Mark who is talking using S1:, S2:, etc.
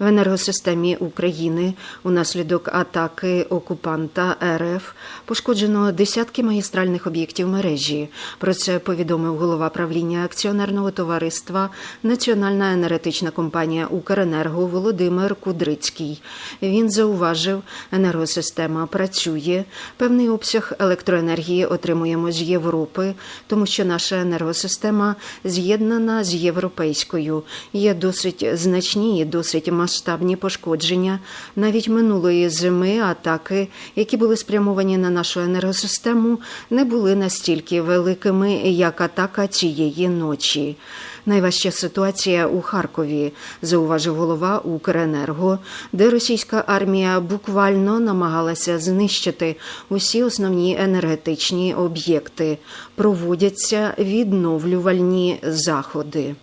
S1: В енергосистемі України унаслідок атаки окупанта РФ пошкоджено десятки магістральних об'єктів мережі. Про це повідомив голова правління акціонерного товариства Національна енергетична компанія Укренерго Володимир Кудрицький. Він зауважив, енергосистема працює. Певний обсяг електроенергії отримуємо з Європи, тому що наша енергосистема з'єднана з європейською. Є досить значні і досить масштабні пошкодження. Навіть минулої зими атаки, які були спрямовані на нашу енергосистему, не були настільки великими, як атака цієї ночі. Найважча ситуація у Харкові, зауважив голова Укренерго, де російська армія буквально намагалася знищити усі основні енергетичні об'єкти. Проводяться відновлювальні заходи.